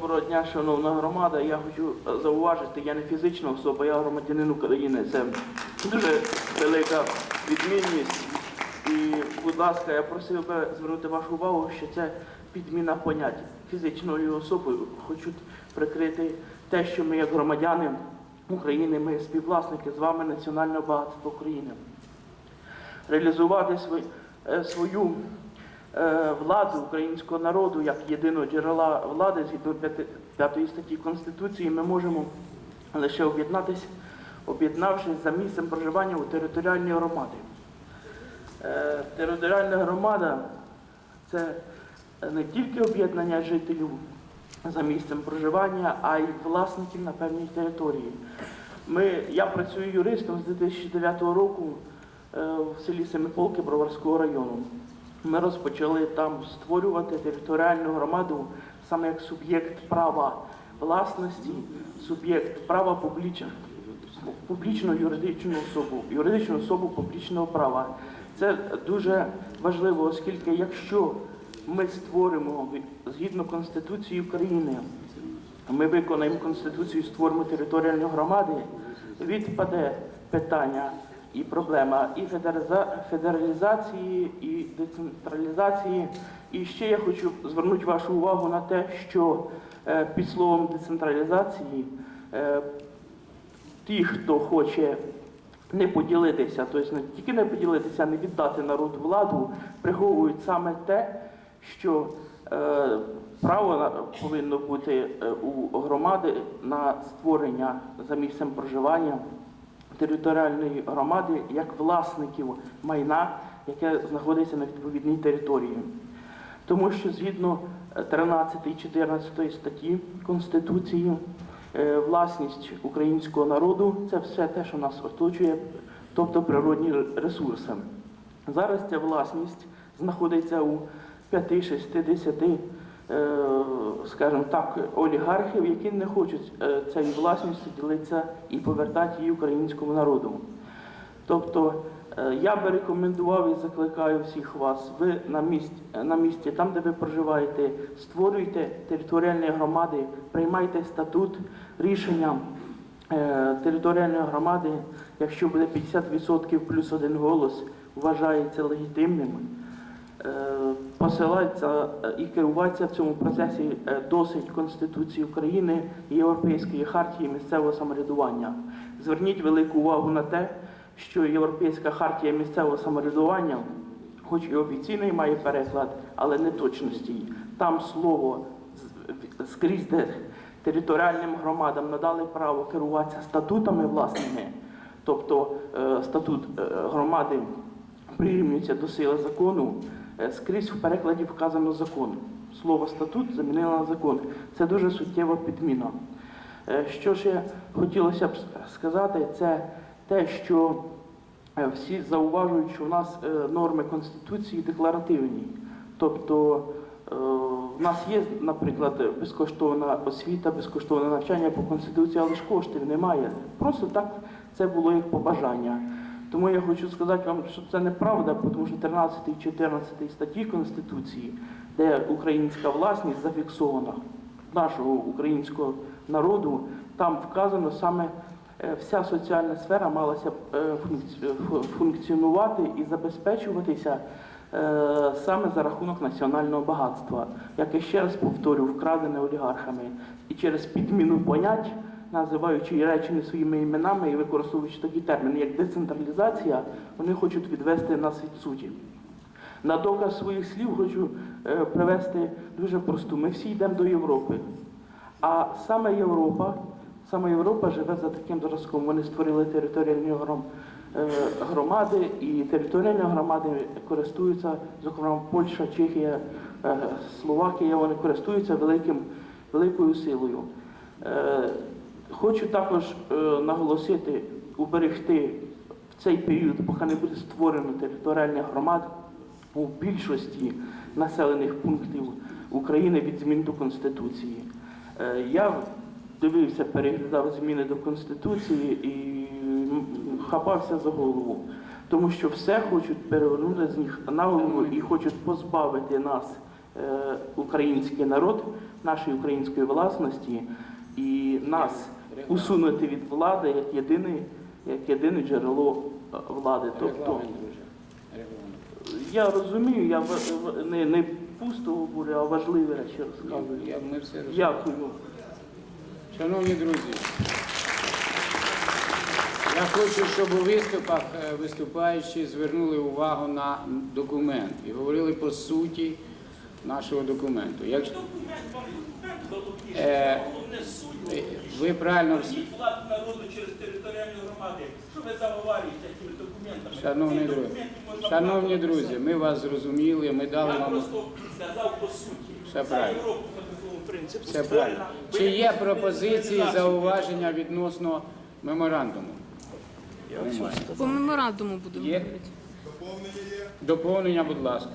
Доброго дня, шановна громада. Я хочу е, зауважити, я не фізична особа, я громадянин України. Це дуже велика відмінність. І, будь ласка, я просив би звернути вашу увагу, що це підміна понять фізичною особою. Хочуть прикрити те, що ми, як громадяни України, ми співвласники з вами національного багатства України. Реалізувати е, свою е, владу українського народу як єдиного джерела влади згідно п'яти- п'ятої статті Конституції ми можемо лише об'єднатися, об'єднавшись за місцем проживання у територіальній громаді. Е, Територіальна громада це не тільки об'єднання жителів за місцем проживання, а й власників на певній території. Ми, я працюю юристом з 2009 року е, в селі Семиполки Броварського району. Ми розпочали там створювати територіальну громаду саме як суб'єкт права власності, суб'єкт права публічного публічну юридичну особу, юридичну особу публічного права. Це дуже важливо, оскільки якщо ми створимо згідно Конституції України, ми виконаємо Конституцію, створимо територіальну громади, відпаде питання і проблема і федералізації, і децентралізації. І ще я хочу звернути вашу увагу на те, що е, під словом децентралізації е, ті, хто хоче не поділитися, тобто не тільки не поділитися, не віддати народу владу, приховують саме те, що е, право повинно бути у громади на створення за місцем проживання територіальної громади як власників майна, яке знаходиться на відповідній території. Тому що згідно е, 13 і 14 статті Конституції, е, власність українського народу це все те, що нас оточує, тобто природні ресурси. Зараз ця власність знаходиться у 5-60, е, скажімо так, олігархів, які не хочуть е, цією власністю ділитися і повертати її українському народу. Тобто е, я би рекомендував і закликаю всіх вас, ви на місці, на місці, там, де ви проживаєте, створюйте територіальні громади, приймайте статут, рішення е, територіальної громади, якщо буде 50% плюс один голос, вважається легітимним. Е, Посилатися е, і керуватися в цьому процесі е, досить Конституції України Європейської хартії місцевого самоврядування. Зверніть велику увагу на те, що Європейська хартія місцевого самоврядування, хоч і офіційний має переклад, але не точності. Там слово скрізь, де територіальним громадам надали право керуватися статутами власними, тобто статут громади прирівнюється до сили закону, скрізь в перекладі вказано закон. Слово статут замінило на закон. Це дуже суттєва підміна. Е, Що ще хотілося б сказати, це те, що е, всі зауважують, що у нас е, норми Конституції декларативні. Тобто е, в нас є, наприклад, безкоштовна освіта, безкоштовне навчання по Конституції, але ж коштів немає. Просто так це було як побажання. Тому я хочу сказати вам, що це неправда, тому що 13 і 14 статті Конституції, де українська власність зафіксована нашого українського народу, там вказано саме е, вся соціальна сфера малася е, функці- фу- функціонувати і забезпечуватися е, саме за рахунок національного багатства, яке ще раз повторю, вкрадене олігархами. І через підміну понять, називаючи речі своїми іменами і використовуючи такі терміни, як децентралізація, вони хочуть відвести нас від суті. На доказ своїх слів хочу е, привести дуже просту. Ми всі йдемо до Європи. А саме Європа, саме Європа живе за таким зразком. Вони створили територіальні е, громади, і територіальні громади користуються, зокрема Польща, Чехія, е, Словакія, вони користуються великим, великою силою. Хочу також е, наголосити, уберегти в цей період, поки не буде створено територіальних громад у більшості населених пунктів України від змін до Конституції. Е, Я дивився, переглядав зміни до Конституції і хапався за голову, тому що все хочуть перевернути з них на голову і хочуть позбавити нас, е, український народ, нашої української власності і нас усунути від влади як єдине, як єдине джерело е, влади. Тобто я розумію, я не, не пусто говорю, а важливі речі розказую. Дякую. Шановні друзі, я хочу, щоб у виступах е, виступаючі звернули увагу на документ і говорили по суті нашого документу. Якщо е, е, ви правильно владу народу через територіальні громади. Що ви заговорюєте цими документами? Шановні друзі, шановні друзі, ми вас зрозуміли, ми дали Я вам просто сказав по суті. Все правильно. Все правильно. Чи є пропозиції, зауваження відносно меморандуму? По меморандуму будемо Є? Доповнення, будь ласка.